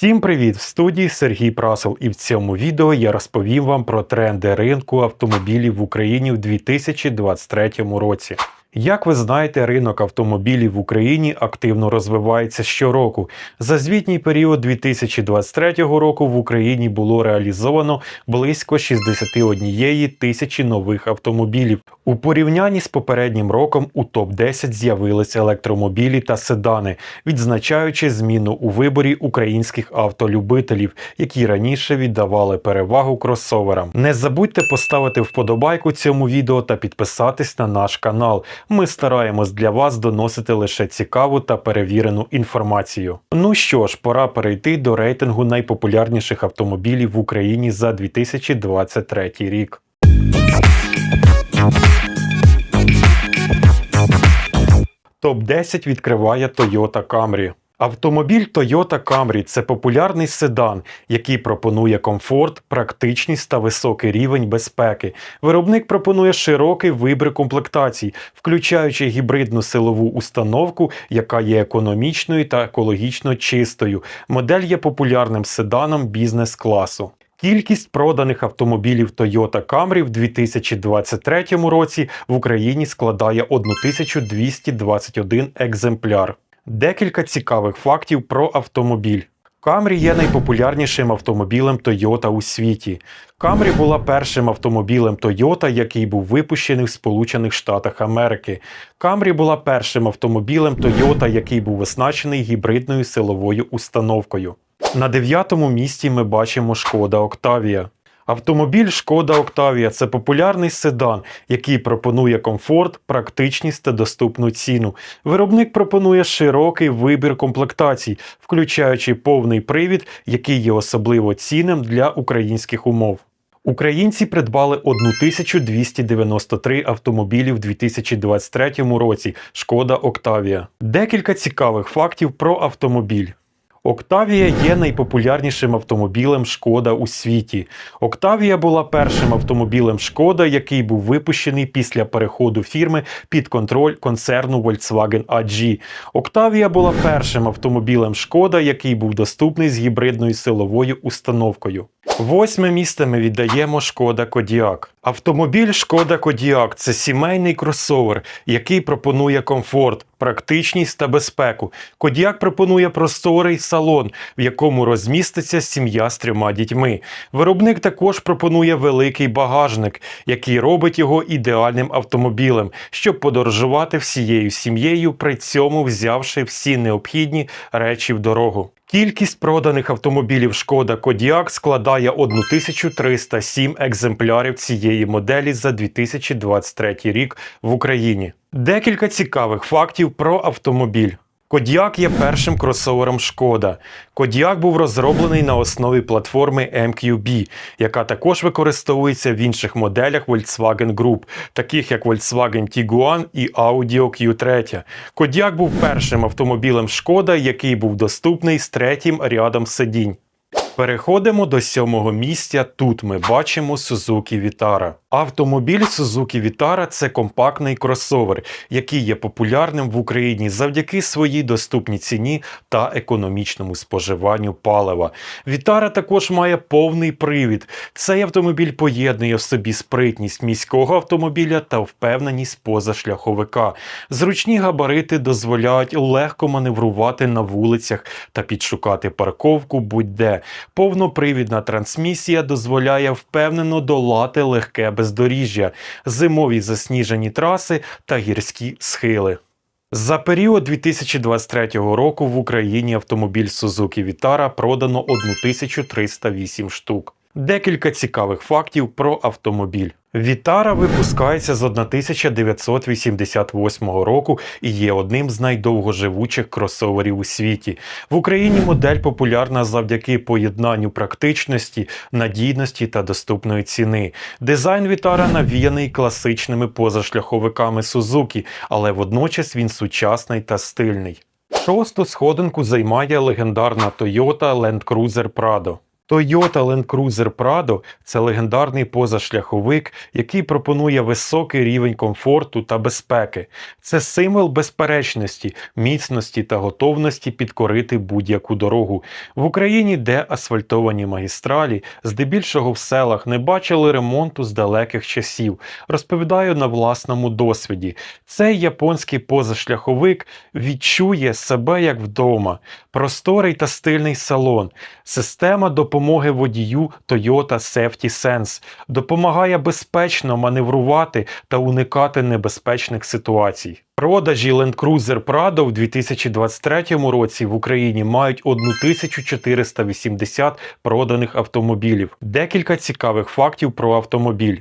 Всім привіт! В студії Сергій Прасов і в цьому відео я розповім вам про тренди ринку автомобілів в Україні в 2023 році. Як ви знаєте, ринок автомобілів в Україні активно розвивається щороку. За звітній період 2023 року в Україні було реалізовано близько 61 тисячі нових автомобілів. У порівнянні з попереднім роком у топ-10 з'явилися електромобілі та седани, відзначаючи зміну у виборі українських автолюбителів, які раніше віддавали перевагу кросоверам. Не забудьте поставити вподобайку цьому відео та підписатись на наш канал. Ми стараємось для вас доносити лише цікаву та перевірену інформацію. Ну що ж, пора перейти до рейтингу найпопулярніших автомобілів в Україні за 2023 рік. Топ-10 відкриває Toyota Camry. Автомобіль Toyota Camry – це популярний седан, який пропонує комфорт, практичність та високий рівень безпеки. Виробник пропонує широкий вибір комплектацій, включаючи гібридну силову установку, яка є економічною та екологічно чистою. Модель є популярним седаном бізнес-класу. Кількість проданих автомобілів Toyota Camry в 2023 році в Україні складає 1221 екземпляр. Декілька цікавих фактів про автомобіль. Camry є найпопулярнішим автомобілем Toyota у світі. Camry була першим автомобілем Toyota, який був випущений в Сполучених Штатах Америки. Camry була першим автомобілем Toyota, який був оснащений гібридною силовою установкою. На дев'ятому місці ми бачимо Шкода Октавія. Автомобіль Шкода Октавія це популярний седан, який пропонує комфорт, практичність та доступну ціну. Виробник пропонує широкий вибір комплектацій, включаючи повний привід, який є особливо цінним для українських умов. Українці придбали 1293 автомобілі в 2023 році. Шкода Октавія. Декілька цікавих фактів про автомобіль. Октавія є найпопулярнішим автомобілем Шкода у світі. Октавія була першим автомобілем Шкода, який був випущений після переходу фірми під контроль концерну Volkswagen AG. Октавія була першим автомобілем Шкода, який був доступний з гібридною силовою установкою. Восьме місце ми віддаємо Шкода Кодіак. Автомобіль Шкода Кодіак це сімейний кросовер, який пропонує комфорт, практичність та безпеку. Кодіак пропонує просторий салон, в якому розміститься сім'я з трьома дітьми. Виробник також пропонує великий багажник, який робить його ідеальним автомобілем, щоб подорожувати всією сім'єю, при цьому взявши всі необхідні речі в дорогу. Кількість проданих автомобілів Шкода Кодіак складає 1307 екземплярів цієї моделі за 2023 рік в Україні. Декілька цікавих фактів про автомобіль. Кодіак є першим кросовером Шкода. Кодіак був розроблений на основі платформи MQB, яка також використовується в інших моделях Volkswagen Group, таких як Volkswagen Tiguan і Audi Q3. Кодіак був першим автомобілем Шкода, який був доступний з третім рядом сидінь. Переходимо до сьомого місця. Тут ми бачимо Suzuki Vitara. Автомобіль Suzuki Vitara – це компактний кросовер, який є популярним в Україні завдяки своїй доступній ціні та економічному споживанню палива. Vitara також має повний привід. Цей автомобіль поєднує в собі спритність міського автомобіля та впевненість позашляховика. Зручні габарити дозволяють легко маневрувати на вулицях та підшукати парковку будь-де. Повнопривідна трансмісія дозволяє впевнено долати легке бездоріжжя, зимові засніжені траси та гірські схили. За період 2023 року в Україні автомобіль Suzuki Vitara продано 1308 штук. Декілька цікавих фактів про автомобіль. Вітара випускається з 1988 року і є одним з найдовгоживучих кросоверів у світі. В Україні модель популярна завдяки поєднанню практичності, надійності та доступної ціни. Дизайн Вітара навіяний класичними позашляховиками Сузуки, але водночас він сучасний та стильний. Шосту сходинку займає легендарна Toyota Land Cruiser Prado. Toyota Land Cruiser Prado – це легендарний позашляховик, який пропонує високий рівень комфорту та безпеки. Це символ безперечності, міцності та готовності підкорити будь-яку дорогу. В Україні, де асфальтовані магістралі, здебільшого в селах не бачили ремонту з далеких часів. Розповідаю на власному досвіді. Цей японський позашляховик відчує себе як вдома. Просторий та стильний салон. Система допомоги водію Toyota Safety Sense допомагає безпечно маневрувати та уникати небезпечних ситуацій. Продажі Land Cruiser Prado в 2023 році в Україні мають 1480 проданих автомобілів. Декілька цікавих фактів про автомобіль.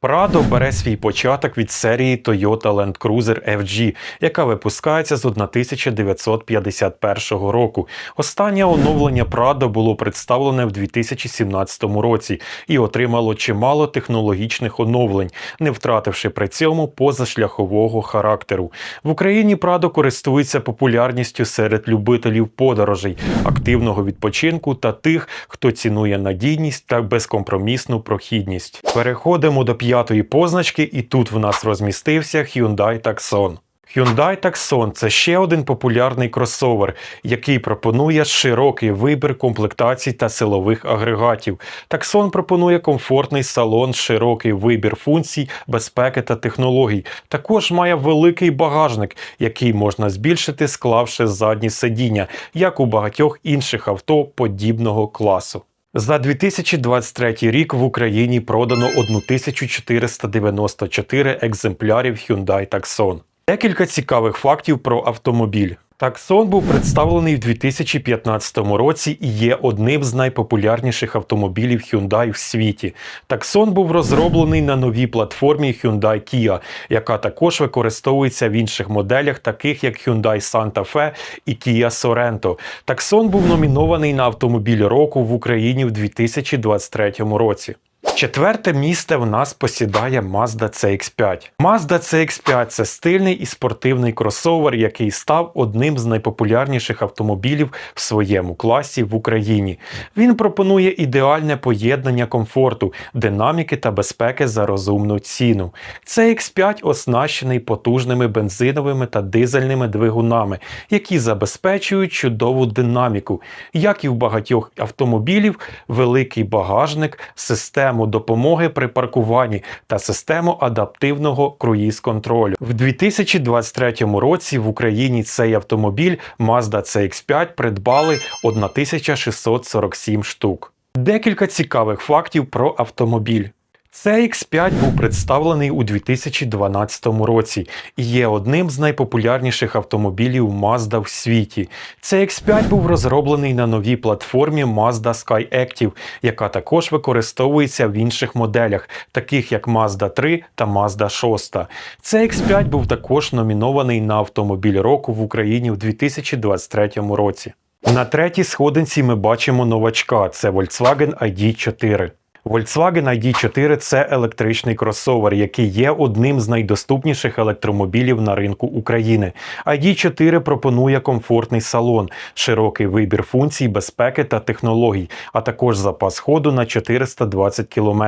Прадо бере свій початок від серії Toyota Land Cruiser FG, яка випускається з 1951 року. Останнє оновлення Прадо було представлене в 2017 році і отримало чимало технологічних оновлень, не втративши при цьому позашляхового характеру. В Україні Прадо користується популярністю серед любителів подорожей, активного відпочинку та тих, хто цінує надійність та безкомпромісну прохідність. Переходимо до п'ятої позначки, і тут в нас розмістився Hyundai Tucson. Hyundai Tucson – це ще один популярний кросовер, який пропонує широкий вибір комплектацій та силових агрегатів. Tucson пропонує комфортний салон, широкий вибір функцій, безпеки та технологій. Також має великий багажник, який можна збільшити, склавши задні сидіння, як у багатьох інших авто подібного класу. За 2023 рік в Україні продано 1494 екземплярів Hyundai Tucson. Декілька цікавих фактів про автомобіль. Таксон був представлений в 2015 році і є одним з найпопулярніших автомобілів Hyundai в світі. Таксон був розроблений на новій платформі Hyundai Kia, яка також використовується в інших моделях, таких як Hyundai Santa Fe і Kia Sorento. Таксон був номінований на автомобіль року в Україні в 2023 році. Четверте місце в нас посідає Mazda CX5. Mazda CX5 це стильний і спортивний кросовер, який став одним з найпопулярніших автомобілів в своєму класі в Україні. Він пропонує ідеальне поєднання комфорту, динаміки та безпеки за розумну ціну. CX5 оснащений потужними бензиновими та дизельними двигунами, які забезпечують чудову динаміку, як і в багатьох автомобілів, великий багажник, систему допомоги при паркуванні та систему адаптивного круїз-контролю. В 2023 році в Україні цей автомобіль Mazda CX5 придбали 1647 штук. Декілька цікавих фактів про автомобіль. CX5 був представлений у 2012 році і є одним з найпопулярніших автомобілів Mazda в світі. CX5 був розроблений на новій платформі Mazda Sky Active, яка також використовується в інших моделях, таких як Mazda 3 та Mazda 6. CX5 був також номінований на автомобіль року в Україні в 2023 році. На третій сходинці ми бачимо новачка це Volkswagen ID4. Volkswagen ID4 це електричний кросовер, який є одним з найдоступніших електромобілів на ринку України. ID4 пропонує комфортний салон, широкий вибір функцій, безпеки та технологій, а також запас ходу на 420 км.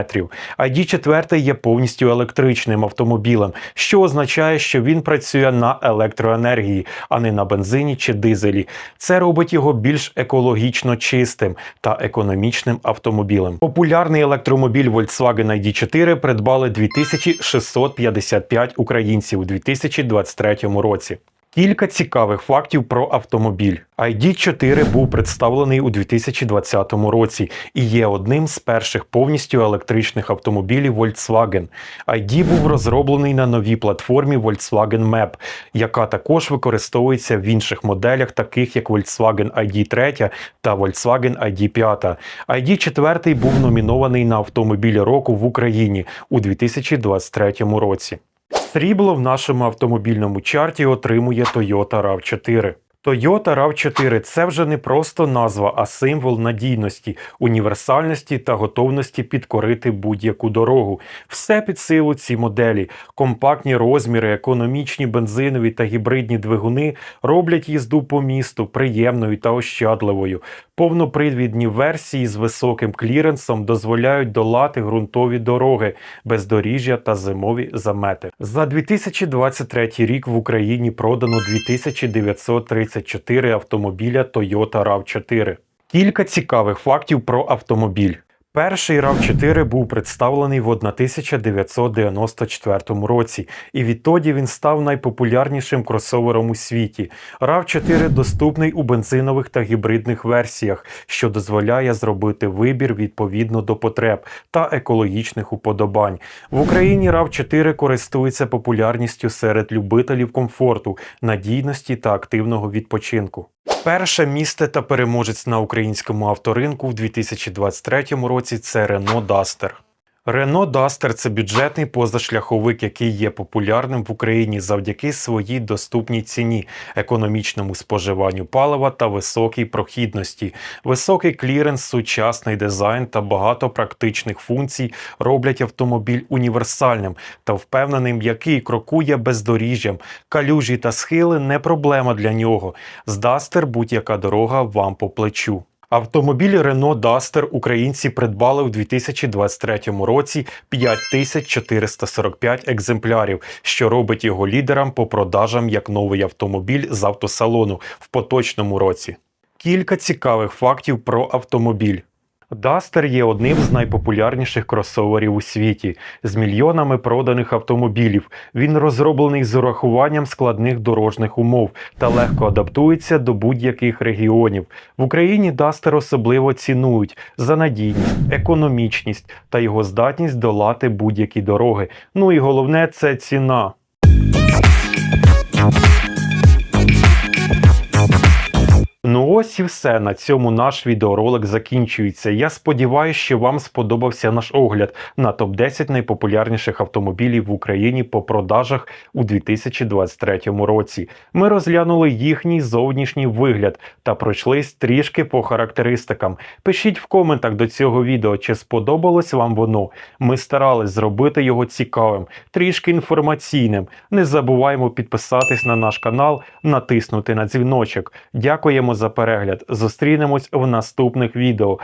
ID4 є повністю електричним автомобілем, що означає, що він працює на електроенергії, а не на бензині чи дизелі. Це робить його більш екологічно чистим та економічним автомобілем. Популярний електромобіль Volkswagen ID4 придбали 2655 українців у 2023 році. Кілька цікавих фактів про автомобіль. ID4 був представлений у 2020 році і є одним з перших повністю електричних автомобілів Volkswagen. ID був розроблений на новій платформі Volkswagen Map, яка також використовується в інших моделях, таких як Volkswagen ID3 та Volkswagen ID5. ID4 був номінований на автомобіль року в Україні у 2023 році. Срібло в нашому автомобільному чарті отримує Toyota RAV4. Toyota RAV4 – це вже не просто назва, а символ надійності, універсальності та готовності підкорити будь-яку дорогу. Все під силу ці моделі. Компактні розміри, економічні бензинові та гібридні двигуни роблять їзду по місту приємною та ощадливою. Повнопривідні версії з високим кліренсом дозволяють долати ґрунтові дороги, бездоріжжя та зимові замети. За 2023 рік в Україні продано 2934 автомобіля Toyota RAV4. Кілька цікавих фактів про автомобіль. Перший RAV4 був представлений в 1994 році, і відтоді він став найпопулярнішим кросовером у світі. RAV4 доступний у бензинових та гібридних версіях, що дозволяє зробити вибір відповідно до потреб та екологічних уподобань. В Україні RAV4 користується популярністю серед любителів комфорту, надійності та активного відпочинку. Перше місце та переможець на українському авторинку в 2023 році це Renault Duster. Renault Duster – це бюджетний позашляховик, який є популярним в Україні завдяки своїй доступній ціні, економічному споживанню палива та високій прохідності. Високий кліренс, сучасний дизайн та багато практичних функцій роблять автомобіль універсальним та впевненим, який крокує бездоріжжям. Калюжі та схили не проблема для нього. З Duster будь-яка дорога вам по плечу. Автомобіль Renault Duster українці придбали у 2023 році 5445 екземплярів, що робить його лідером по продажам як новий автомобіль з автосалону в поточному році. Кілька цікавих фактів про автомобіль. Duster є одним з найпопулярніших кросоверів у світі з мільйонами проданих автомобілів. Він розроблений з урахуванням складних дорожніх умов та легко адаптується до будь-яких регіонів. В Україні Duster особливо цінують за надійність, економічність та його здатність долати будь-які дороги. Ну і головне це ціна. Ось і все. На цьому наш відеоролик закінчується. Я сподіваюся, що вам сподобався наш огляд на топ-10 найпопулярніших автомобілів в Україні по продажах у 2023 році. Ми розглянули їхній зовнішній вигляд та пройшлись трішки по характеристикам. Пишіть в коментах до цього відео, чи сподобалось вам воно. Ми старались зробити його цікавим, трішки інформаційним. Не забуваємо підписатись на наш канал, натиснути на дзвіночок. Дякуємо за перегляд. Зустрінемось в наступних відео.